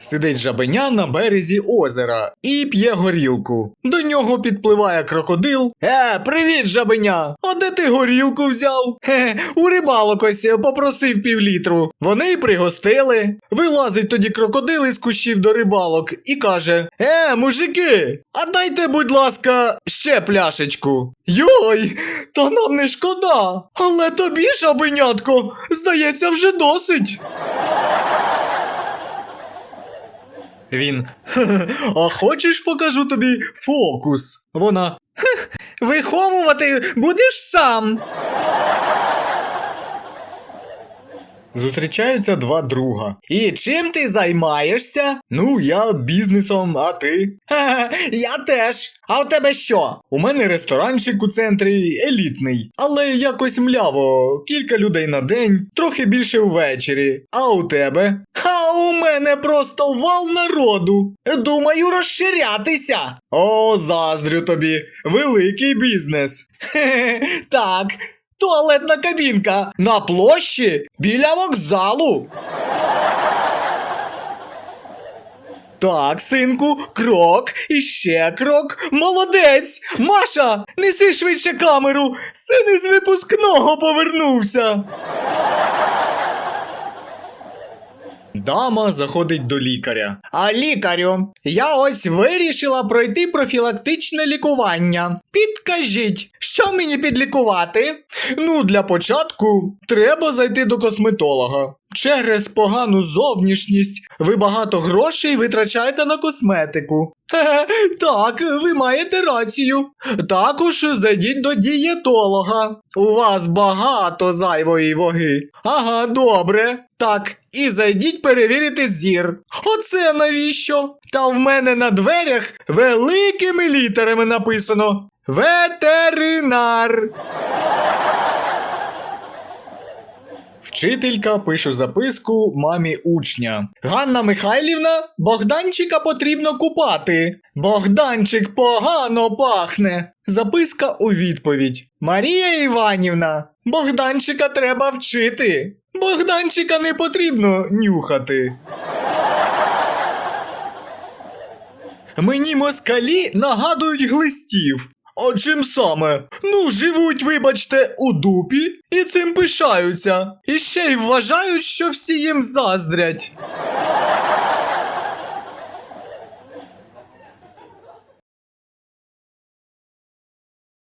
Сидить жабеня на березі озера і п'є горілку. До нього підпливає крокодил. Е, привіт, жабеня! А де ти горілку взяв? Хе, у рибалок ось попросив півлітру. Вони й пригостили. Вилазить тоді крокодил із кущів до рибалок і каже: Е, мужики, а дайте, будь ласка, ще пляшечку. Йой, та нам не шкода. Але тобі, жабенятко, здається, вже досить. Він. «Хе-хе, А хочеш покажу тобі фокус? Вона. «Хех, Виховувати будеш сам. Зустрічаються два друга. І чим ти займаєшся? Ну, я бізнесом, а ти? Ха, я теж. А у тебе що? У мене ресторанчик у центрі елітний, але якось мляво, кілька людей на день, трохи більше ввечері. А у тебе? А у мене просто вал народу. Думаю, розширятися. О, заздрю тобі, великий бізнес. Хе-хе, так. Туалетна кабінка на площі біля вокзалу. Так, синку, крок і ще крок. Молодець! Маша, неси швидше камеру. Син із випускного повернувся. Дама заходить до лікаря. А лікарю, я ось вирішила пройти профілактичне лікування. Підкажіть, що мені підлікувати? Ну, для початку треба зайти до косметолога. Через погану зовнішність ви багато грошей витрачаєте на косметику. Хе-хе, так, ви маєте рацію. Також зайдіть до дієтолога. У вас багато зайвої ваги. Ага, добре. Так, і зайдіть перевірити зір. Оце навіщо? Та в мене на дверях великими літерами написано Ветеринар. Вчителька пише записку мамі учня. Ганна Михайлівна, Богданчика потрібно купати. Богданчик погано пахне. Записка у відповідь. Марія Іванівна, Богданчика треба вчити. Богданчика не потрібно нюхати. Мені москалі нагадують глистів. А чим саме? Ну, живуть, вибачте, у дупі і цим пишаються. І ще й вважають, що всі їм заздрять.